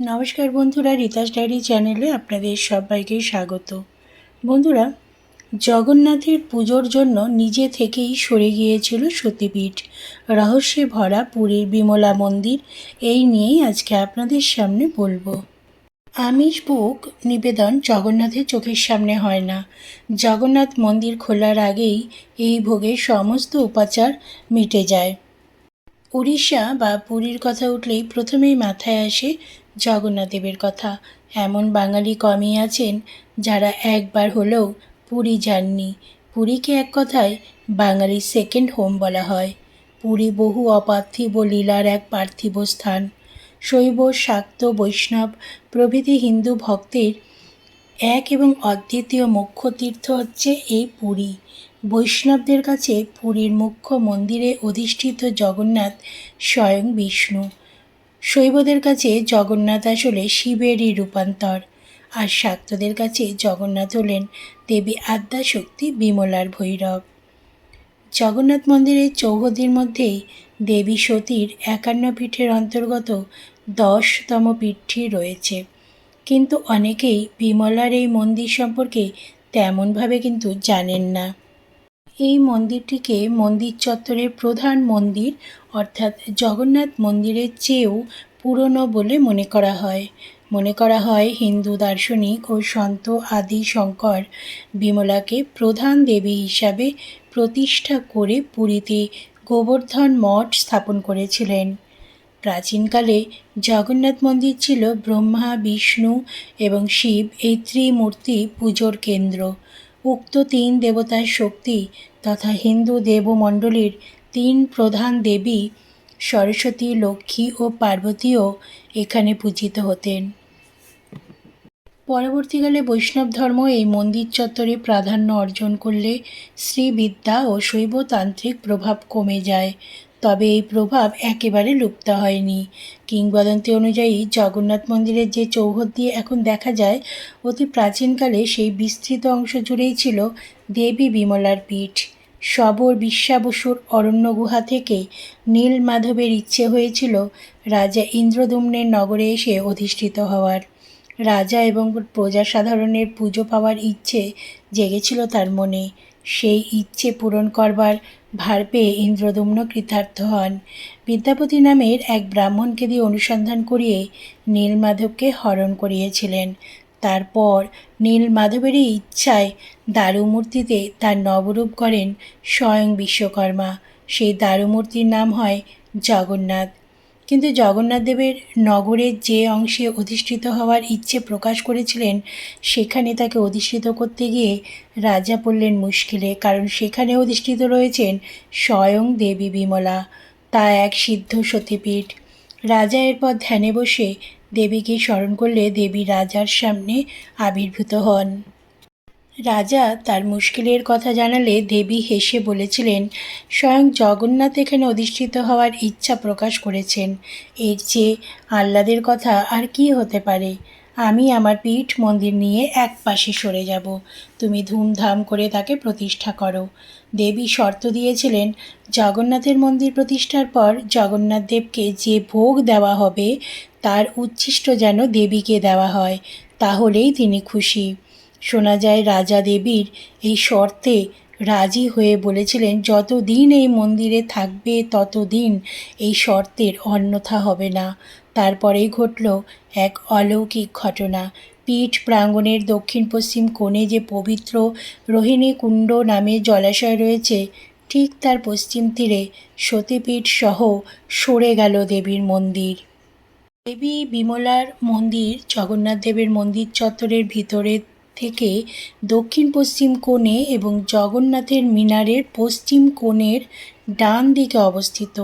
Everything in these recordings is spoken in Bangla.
নমস্কার বন্ধুরা, রিতাস ডায়েরি চ্যানেলে আপনাদের সবাইকে স্বাগত। বন্ধুরা, জগন্নাথের পুজোর জন্য নিজে থেকেই সরে গিয়েছিল সতীপীঠ। রহস্যে ভরা পুরীর বিমলা মন্দির, এই নিয়েই আজকে আপনাদের সামনে বলব। আমিষ বুক নিবেদন জগন্নাথের চোখের সামনে হয় না। জগন্নাথ মন্দির খোলার আগেই এই ভোগের সমস্ত উপাচার মিটে যায়। উড়িষ্যা বা পুরীর কথা উঠলেই প্রথমেই মাথায় আসে জগন্নাথদেবের কথা। এমন বাঙালি কমই আছেন যারা একবার হলেও পুরী যাননি। পুরীকে এক কথায় বাঙালির সেকেন্ড হোম বলা হয়। পুরী বহু অপার্থিব লীলার এক পার্থিব স্থান। শৈব, শাক্ত, বৈষ্ণব প্রভৃতি হিন্দু ভক্তের এক এবং অদ্বিতীয় মুখ্য তীর্থ হচ্ছে এই পুরী। বৈষ্ণবদের কাছে পুরীর মুখ্য মন্দিরে অধিষ্ঠিত জগন্নাথ স্বয়ং বিষ্ণু। শৈবদের কাছে জগন্নাথ আসলে শিবেরই রূপান্তর, আর শাক্তদের কাছে জগন্নাথ হলেন দেবী আদ্যাশক্তি বিমলার ভৈরব। জগন্নাথ মন্দিরের চৌহদির মধ্যেই দেবী সতীর একান্ন পীঠের অন্তর্গত দশতম পীঠটি রয়েছে। কিন্তু অনেকেই বিমলার এই মন্দির সম্পর্কে তেমনভাবে কিন্তু জানেন না। এই মন্দিরটিকে মন্দির চত্বরের প্রধান মন্দির, অর্থাৎ জগন্নাথ মন্দিরের চেয়েও পুরনো বলে মনে করা হয়। মনে করা হয় হিন্দু, দার্শনিক ও সন্ত আদি শঙ্কর বিমলাকে প্রধান দেবী হিসাবে প্রতিষ্ঠা করে পুরীতে গোবর্ধন মঠ স্থাপন করেছিলেন। প্রাচীনকালে জগন্নাথ মন্দির ছিল ব্রহ্মা, বিষ্ণু এবং শিব এই ত্রিমূর্তি পুজোর কেন্দ্র। উক্ত তিন দেবতার শক্তি তথা হিন্দু দেবমণ্ডলীর তিন প্রধান দেবী সরস্বতী, লক্ষ্মী ও পার্বতীও এখানে পূজিত হতেন। পরবর্তীকালে বৈষ্ণব ধর্ম এই মন্দির চত্বরে প্রাধান্য অর্জন করলে শ্রীবিদ্যা ও শৈবতান্ত্রিক প্রভাব কমে যায়। তবে এই প্রভাব একেবারে লুপ্ত হয়নি। কিংবদন্তি অনুযায়ী জগন্নাথ মন্দিরের যে চৌহদ দিয়ে এখন দেখা যায়, অতি প্রাচীনকালে সেই বিস্তৃত অংশ জুড়েই ছিল দেবী বিমলার পীঠ। শবর বিশ্বাবসুর অরণ্য গুহা থেকে নীল মাধবের ইচ্ছে হয়েছিল রাজা ইন্দ্রদুম্নের নগরে এসে অধিষ্ঠিত হওয়ার। রাজা এবং প্রজা সাধারণের পুজো পাওয়ার ইচ্ছে জেগেছিল তার মনে। সেই ইচ্ছে পূরণ করবার ভার পেয়ে ইন্দ্রদম্ন কৃতার্থ হন। বিদ্যাপতি নামের এক ব্রাহ্মণকে দিয়ে অনুসন্ধান করিয়ে নীলমাধবকে হরণ করিয়েছিলেন। তারপর নীল মাধবেরই ইচ্ছায় দারুমূর্তিতে তার নবরূপ করেন স্বয়ং বিশ্বকর্মা। সেই দারুমূর্তির নাম হয় জগন্নাথ। কিন্তু জগন্নাথ দেবের নগরের যে অংশে অধিষ্ঠিত হওয়ার ইচ্ছে প্রকাশ করেছিলেন, সেখানে তাকে অধিষ্ঠিত করতে গিয়ে রাজা পড়লেন মুশকিলে, কারণ সেখানে অধিষ্ঠিত রয়েছেন স্বয়ং দেবী বিমলা, তা এক সিদ্ধ সতীপীঠ। রাজা এরপর ধ্যানে বসে দেবীকে স্মরণ করলে দেবী রাজার সামনে আবির্ভূত হন। রাজা তার মুশকিলের কথা জানালে দেবী হেসে বলেছিলেন, স্বয়ং জগন্নাথ এখানে অধিষ্ঠিত হওয়ার ইচ্ছা প্রকাশ করেছেন। এর চেয়ে আহ্লাদের কথা আর কি হতে পারে? আমি আমার পীঠ মন্দির নিয়ে এক পাশে সরে যাব। তুমি ধুমধাম করে তাকে প্রতিষ্ঠা করো। দেবী শর্ত দিয়েছিলেন, জগন্নাথের মন্দির প্রতিষ্ঠার পর জগন্নাথ দেবকে যে ভোগ দেওয়া হবে, তার উচ্ছিষ্ট যেন দেবীকে দেওয়া হয়, তাহলেই তিনি খুশি। শোনা যায় রাজা দেবীর এই শর্তে রাজি হয়ে বলেছিলেন, যতদিন এই মন্দিরে থাকবে, ততদিন এই শর্তের অন্যথা হবে না। তারপরেই ঘটল এক অলৌকিক ঘটনা। পীঠ প্রাঙ্গণের দক্ষিণ পশ্চিম কোণে যে পবিত্র রোহিণী কুণ্ড নামে জলাশয় রয়েছে, ঠিক তার পশ্চিম তীরে সতীপীঠ সহ সরে গেল দেবীর মন্দির। দেবী বিমলার মন্দির, জগন্নাথ দেবের মন্দির চত্বরের ভিতরে থেকে দক্ষিণ পশ্চিম কোণে এবং জগন্নাথের মিনারের পশ্চিম কোণের ডান দিকে অবস্থিত।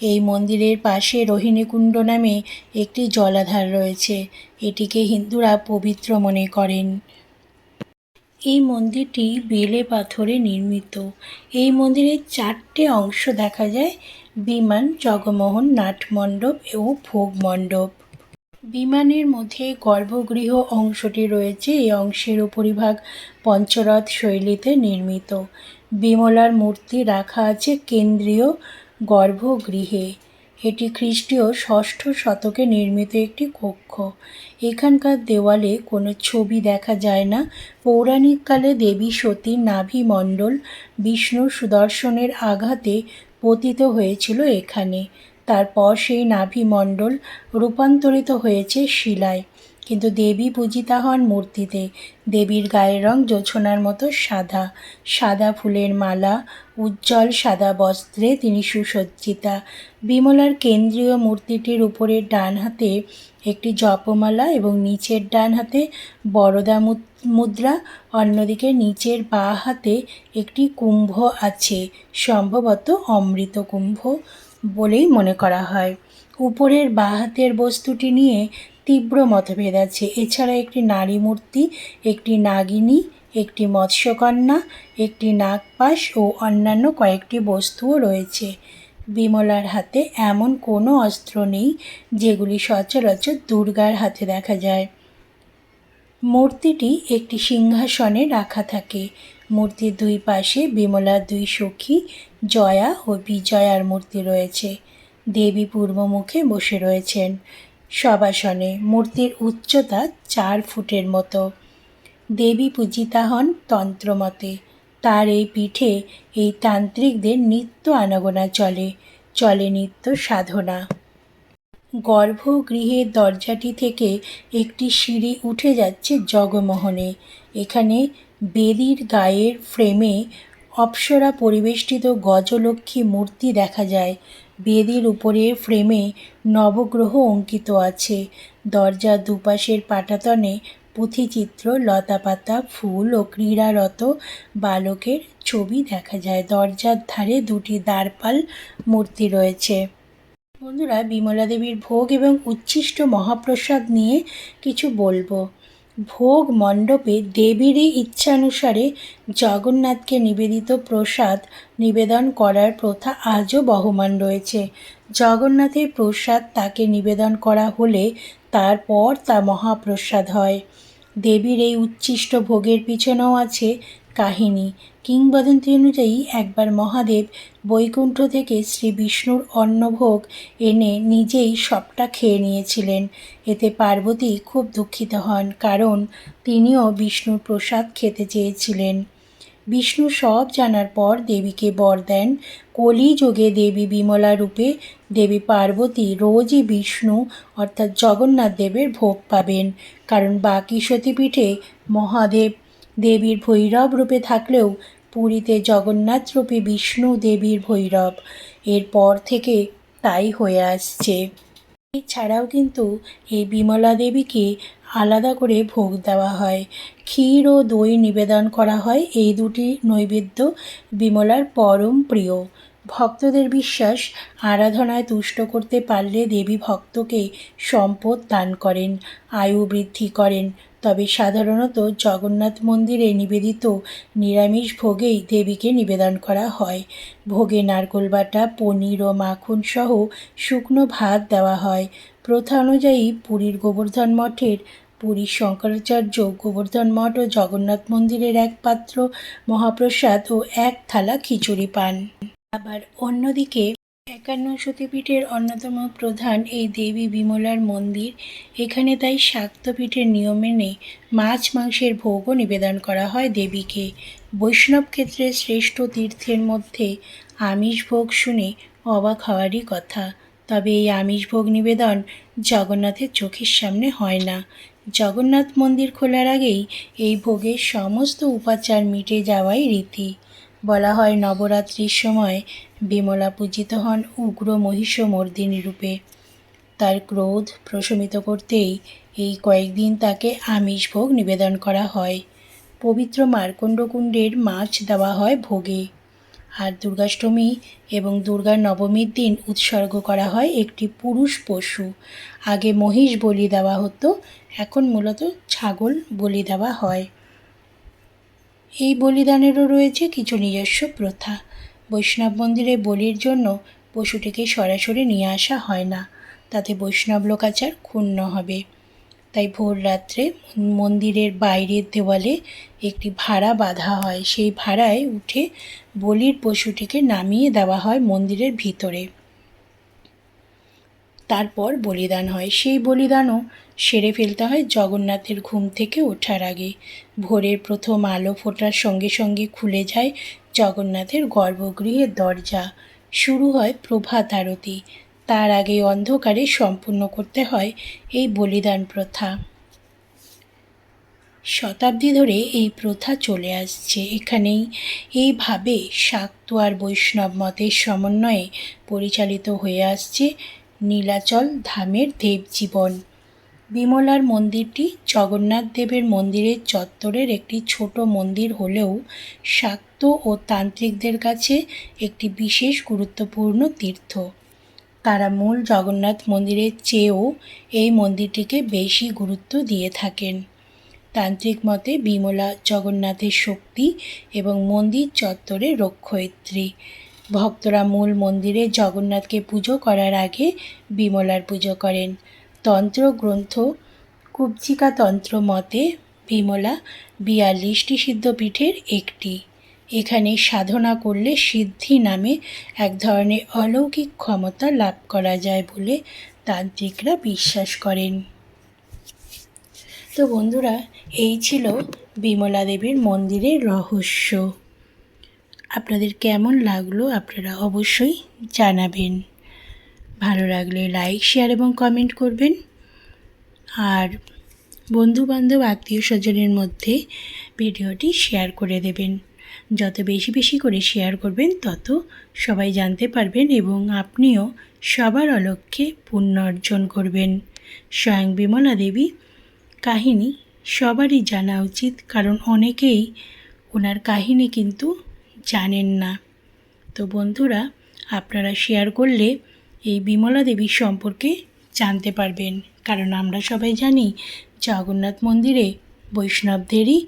এই মন্দিরের পাশে রোহিণীকুণ্ড নামে একটি জলাধার রয়েছে। এটিকে হিন্দুরা পবিত্র মনে করেন। এই মন্দিরটি বেলে পাথরে নির্মিত। এই মন্দিরের চারটে অংশ দেখা যায়। বিমান, জগমোহন, নাটমণ্ডপ ও ভোগ মণ্ডপ বিমানের মধ্যে গর্ভগৃহ অংশটি রয়েছে। এই অংশের উপরিভাগ পঞ্চরথ শৈলীতে নির্মিত। বিমলার মূর্তি রাখা আছে কেন্দ্রীয় গর্ভগৃহে। এটি খ্রিস্টীয় ষষ্ঠ শতকে নির্মিত একটি কক্ষ। এখানকার দেওয়ালে কোনো ছবি দেখা যায় না। পৌরাণিককালে দেবী সতীর নাভিমণ্ডল বিষ্ণু সুদর্শনের আঘাতে পতিত হয়েছিল এখানে। তারপর সেই নাভিমণ্ডল রূপান্তরিত হয়েছে শিলায়। কিন্তু দেবী পূজিতা হন মূর্তিতে। দেবীর গায়ের রং জোছনার মতো সাদা। সাদা ফুলের মালা, উজ্জ্বল সাদা বস্ত্রে তিনি সুসজ্জিতা। বিমলার কেন্দ্রীয় মূর্তিটির উপরের ডান হাতে একটি জপমালা এবং নিচের ডান হাতে বরদা মুদ্রা, অন্যদিকে নিচের বাঁ হাতে একটি কুম্ভ আছে, সম্ভবত অমৃত কুম্ভ। বলেই মনে করা হয়। উপরের বাঁ হাতের বস্তুটি নিয়ে তীব্র মতভেদ আছে। এছাড়া একটি নারী মূর্তি, একটি নাগিনী, একটি মৎস্যকন্যা, একটি নাগপাশ ও অন্যান্য কয়েকটি বস্তুও রয়েছে। বিমলার হাতে এমন কোনো অস্ত্র নেই যেগুলি সচরাচর দুর্গার হাতে দেখা যায়। মূর্তিটি একটি সিংহাসনে রাখা থাকে। মূর্তির দুই পাশে বিমলার দুই সখী জয়া ও বিজয়ার মূর্তি রয়েছে। দেবী পূর্বমুখে বসে রয়েছেন। সবাসনে মূর্তির উচ্চতা চার ফুটের মতো। দেবী পূজিতা হন তন্ত্রমতে। তার এই পিঠে এই তান্ত্রিকদের নিত্য আনাগোনা চলে। চলে নিত্য সাধনা। গর্ভগৃহের দরজাটি থেকে একটি সিঁড়ি উঠে যাচ্ছে জগমোহনে। এখানে বেদির গায়ের ফ্রেমে অপ্সরা পরিবেষ্টিত গজলক্ষ্মী মূর্তি দেখা যায়। বেদির উপরে ফ্রেমে নবগ্রহ অঙ্কিত আছে। দরজার দুপাশের পাটাতনে পুঁথিচিত্র, লতাপাতা, ফুল ও ক্রীড়ারত বালকের ছবি দেখা যায়। দরজার ধারে দুটি দ্বারপাল মূর্তি রয়েছে। বন্ধুরা বিমলা দেবীর ভোগ এবং উচ্ছিষ্ট মহাপ্রসাদ নিয়ে কিছু বলব। ভোগ মণ্ডপে দেবীরই ইচ্ছানুসারে জগন্নাথকে নিবেদিত প্রসাদ নিবেদন করার প্রথা আজও বহমান রয়েছে। জগন্নাথের প্রসাদ তাকে নিবেদন করা হলে তারপর তা মহাপ্রসাদ হয়। দেবীর এই উচ্ছিষ্ট ভোগের পিছনেও আছে কাহিনী। কিংবদন্তি অনুযায়ী একবার মহাদেব বৈকুণ্ঠ থেকে শ্রী বিষ্ণুর অন্নভোগ এনে নিজেই সবটা খেয়ে নিয়েছিলেন। এতে পার্বতী খুব দুঃখিত হন, কারণ তিনিও বিষ্ণুর প্রসাদ খেতে চেয়েছিলেন। বিষ্ণু সব জানার পর দেবীকে বর দেন। কলিযুগে দেবী বিমলা রূপে দেবী পার্বতী রোজই বিষ্ণু, অর্থাৎ জগন্নাথ দেবের ভোগ পাবেন। কারণ বাকি সতীপীঠে মহাদেব দেবীর ভৈরব রূপে থাকলেও পুরীতে জগন্নাথ রূপে বিষ্ণু দেবীর ভৈরব। এরপর থেকে তাই হয়ে আসছে। এছাড়াও কিন্তু এই বিমলা দেবীকে আলাদা করে ভোগ দেওয়া হয়। ক্ষীর ও দই নিবেদন করা হয় এই দুটি নৈবেদ্য বিমলার পরম প্রিয়। ভক্তদের বিশ্বাস, আরাধনায় তুষ্ট করতে পারলে দেবী ভক্তকে সম্পদ দান করেন, আয়ু বৃদ্ধি করেন তবে সাধারণত জগন্নাথ মন্দিরে নিবেদিত নিরামিষ ভোগেই দেবীকে নিবেদন করা হয়। ভোগে নারকোল বাটা, পনির ও মাখন সহ শুকনো ভাত দেওয়া হয়। প্রথা অনুযায়ী পুরীর গোবর্ধন মঠের পুরীর শঙ্করাচার্য গোবর্ধন মঠ ও জগন্নাথ মন্দিরের এক পাত্র, মহাপ্রসাদ ও এক থালা খিচুড়ি পান। আবার অন্যদিকে একান্ন সতীপীঠের অন্যতম প্রধান এই দেবী বিমলার মন্দির। এখানে তাই শাক্তপীঠের নিয়ম মেনে মাছ মাংসের ভোগও নিবেদন করা হয় দেবীকে। বৈষ্ণব ক্ষেত্রে শ্রেষ্ঠ তীর্থের মধ্যে আমিষ ভোগ শুনে অবাক হওয়ারই কথা। তবে এই আমিষ ভোগ নিবেদন জগন্নাথের চোখের সামনে হয় না। জগন্নাথ মন্দির খোলার আগেই এই ভোগের সমস্ত উপাচার মিটে যাওয়াই রীতি। বলা হয় নবরাত্রির সময় বিমলা পূজিত হন উগ্র মহিষমর্দিনী রূপে। তার ক্রোধ প্রশমিত করতেই এই কয়েকদিন তাকে আমিষ ভোগ নিবেদন করা হয়। পবিত্র মার্কণ্ডকুণ্ডের মাছ দেওয়া হয় ভোগে। আর দুর্গাষ্টমী এবং দুর্গার নবমীর দিন উৎসর্গ করা হয় একটি পুরুষ পশু। আগে মহিষ বলি দেওয়া হতো, এখন মূলত ছাগল বলি দেওয়া হয়। এই বলিদানেরও রয়েছে কিছু নিজস্ব প্রথা। বৈষ্ণব মন্দিরে বলির জন্য পশুটিকে সরাসরি নিয়ে আসা হয় না। তাতে বৈষ্ণব লোকাচার ক্ষুণ্ণ হবে। তাই ভোর রাত্রে মন্দিরের বাইরের দেওয়ালে একটি ভাড়া বাঁধা হয়। সেই ভাড়ায় উঠে বলির পশুটিকে নামিয়ে দেওয়া হয় মন্দিরের ভিতরে। তারপর বলিদান হয়। সেই বলিদানও সেরে ফেলতে হয় জগন্নাথের ঘুম থেকে ওঠার আগে। ভোরের প্রথম আলো ফোটার সঙ্গে সঙ্গে খুলে যায় জগন্নাথের গর্ভগৃহের দরজা। শুরু হয় প্রভাত আরতি। তার আগে অন্ধকারে সম্পূর্ণ করতে হয় এই বলিদান প্রথা। শতাব্দী ধরে এই প্রথা চলে আসছে। এখানেই এইভাবে শাক্ত আর বৈষ্ণব মতের সমন্বয়ে পরিচালিত হয়ে আসছে নীলাচল ধামের দেবজীবন বিমলার মন্দিরটি জগন্নাথ দেবের মন্দিরের চত্বরের একটি ছোট মন্দির হলেও শাক্ত ও তান্ত্রিকদের কাছে একটি বিশেষ গুরুত্বপূর্ণ তীর্থ। তারা মূল জগন্নাথ মন্দিরের চেয়েও এই মন্দিরটিকে বেশি গুরুত্ব দিয়ে থাকেন। তান্ত্রিক মতে বিমলা জগন্নাথের শক্তি এবং মন্দির চত্বরে রক্ষয়িত্রী। ভক্তরা মূল মন্দিরে জগন্নাথকে পুজো করার আগে বিমলার পুজো করেন। তন্ত্র গ্রন্থ কুব্জিকা তন্ত্র মতে বিমলা বিয়াল্লিশটি সিদ্ধপীঠের একটি। এখানে সাধনা করলে সিদ্ধি নামে এক ধরনের অলৌকিক ক্ষমতা লাভ করা যায় বলে তান্ত্রিকরা বিশ্বাস করেন। তো বন্ধুরা, এই ছিল বিমলা দেবীর মন্দিরের রহস্য। আপনাদের কেমন লাগল আপনারা অবশ্যই জানাবেন। ভালো লাগলে লাইক, শেয়ার এবং কমেন্ট করবেন। আর বন্ধুবান্ধব, আত্মীয় স্বজনের মধ্যে ভিডিওটি শেয়ার করে দেবেন। যত বেশি বেশি করে শেয়ার করবেন, তত সবাই জানতে পারবেন এবং আপনিও সবার অলক্ষ্যে পুণ্য অর্জন করবেন। স্বয়ং বিমলা দেবী, কাহিনী সবারই জানা উচিত, কারণ অনেকেই ওনার কাহিনী কিন্তু জানেন না। তো বন্ধুরা, আপনারা শেয়ার করলে এই বিমলা দেবীর সম্পর্কে জানতে পারবেন। কারণ আমরা সবাই জানি, জগন্নাথ মন্দিরে বৈষ্ণবদেরই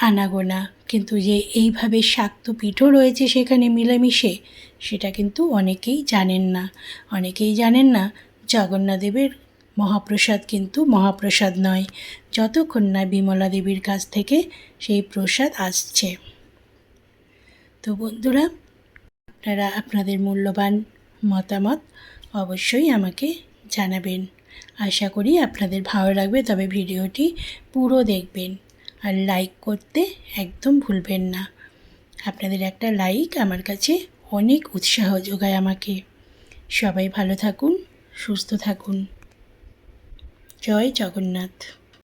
আনাগোনা। কিন্তু যে এইভাবে শাক্তপীঠও রয়েছে সেখানে মিলেমিশে, সেটা কিন্তু অনেকেই জানেন না। অনেকেই জানেন না, জগন্নাথদেবের মহাপ্রসাদ কিন্তু মহাপ্রসাদ নয়। যতক্ষণ না বিমলা দেবীর কাছ থেকে সেই প্রসাদ আসছে। তো বন্ধুরা, আপনারা আপনাদের মূল্যবান মতামত অবশ্যই আমাকে জানাবেন। আশা করি আপনাদের ভালো লাগবে, তবে ভিডিওটি পুরো দেখবেন। আর লাইক করতে একদম ভুলবেন না। আপনাদের একটা লাইক আমার কাছে অনেক উৎসাহ যোগায় আমাকে। সবাই ভালো থাকুন, সুস্থ থাকুন। জয় জগন্নাথ।